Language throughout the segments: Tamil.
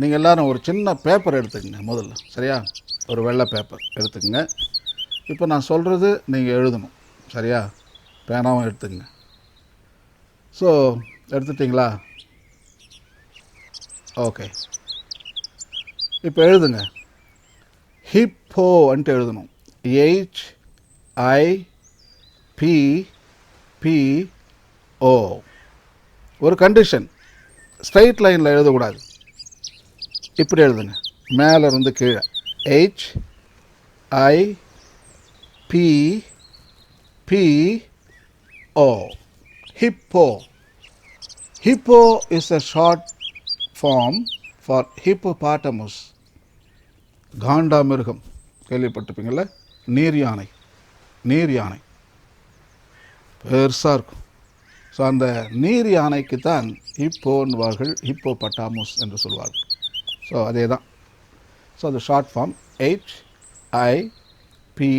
நீங்கள் எல்லாரும் ஒரு சின்ன பேப்பர் எடுத்துக்கங்க முதல்ல சரியா? ஒரு வெள்ளை பேப்பர் எடுத்துக்கங்க. இப்போ நான் சொல்கிறது நீங்கள் எழுதணும் சரியா? பேனாவும் எடுத்துக்கங்க. ஸோ எடுத்துட்டிங்களா? ஓகே இப்போ எழுதுங்க. ஹிப்போ வந்துட்டு எழுதணும். H I P P O ஒரு கண்டிஷன் ஸ்ட்ரைட் லைனில் எழுதக்கூடாது. இப்படி எழுதுங்க மேலே இருந்து கீழே. H I P P O hippo hippo is a short form for hippopotamus. காண்டாமிருகம். கேள்விப்பட்டிருப்பீங்கள்ல நீர் யானை. நீர் யானை. பெருசாக இருக்கும். ஸோ அந்த நீர் யானைக்கு தான் ஹிப்போன்வார்கள் ஹிப்போ பட்டாமுஸ் என்று சொல்வார்கள். ஸோ அதே தான் ஸோ அது short form. H I P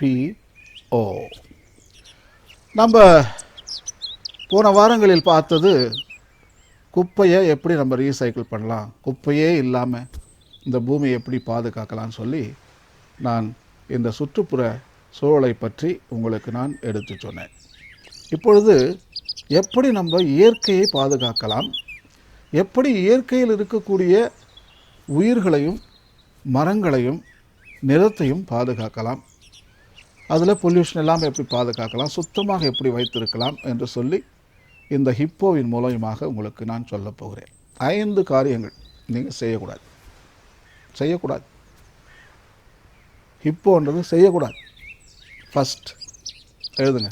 P O நம்ம போன வாரங்களில் பார்த்தது குப்பையை எப்படி நம்ம ரீசைக்கிள் பண்ணலாம்? குப்பையே இல்லாமல் இந்த பூமியை எப்படி பாதுகாக்கலாம்னு சொல்லி நான் இந்த சுற்றுப்புற சூழலை பற்றி உங்களுக்கு நான் எடுத்து சொன்னேன். இப்பொழுது எப்படி நம்ம இயற்கையை பாதுகாக்கலாம்? எப்படி இயற்கையில் இருக்கக்கூடிய உயிர்களையும் மரங்களையும் நிலத்தையும் பாதுகாக்கலாம்? அதில் பொல்யூஷன் இல்லாமல் எப்படி பாதுகாக்கலாம்? சுத்தமாக எப்படி வைத்திருக்கலாம்? என்று சொல்லி இந்த ஹிப்போவின் மூலயமாக உங்களுக்கு நான் சொல்லப் போகிறேன். ஐந்து காரியங்கள் நீங்கள் செய்யக்கூடாது. செய்யக்கூடாது. ஹிப்போன்றது செய்யக்கூடாது. ஃபஸ்ட் எழுதுங்க.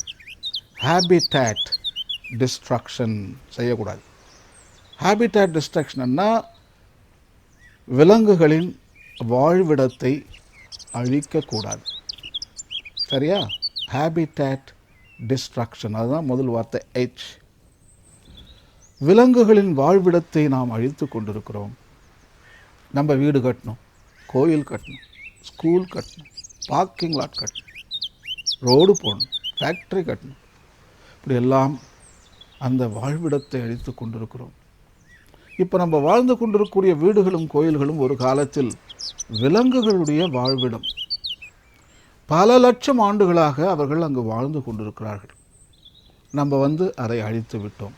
ஹேபிட்டேட் டிஸ்ட்ரக்ஷன் செய்யக்கூடாது. ஹேபிட்டேட் டிஸ்ட்ரக்ஷன்னா விலங்குகளின் வாழ்விடத்தை அழிக்கக்கூடாது. சரியா? ஹேபிட்டேட் டிஸ்ட்ரக்ஷன் அதுதான் முதல் வார்த்தை ஹெச் விலங்குகளின் வாழ்விடத்தை நாம் அழித்து கொண்டிருக்கிறோம். நம்ம வீடு கட்டணும் கோயில் கட்டணும் ஸ்கூல் கட்டணும் பார்க்கிங் லாட் கட்டணும் ரோடு போடணும் ஃபேக்ட்ரி கட்டணும். இப்படி எல்லாம் அந்த வாழ்விடத்தை அழித்து கொண்டிருக்கிறோம். இப்போ நம்ம வாழ்ந்து கொண்டிருக்கக்கூடிய வீடுகளும் கோயில்களும் ஒரு காலத்தில் விலங்குகளுடைய வாழ்விடம். பல லட்சம் ஆண்டுகளாக அவர்கள் அங்கு வாழ்ந்து கொண்டிருக்கிறார்கள். நம்ம வந்து அதை அழித்து விட்டோம்.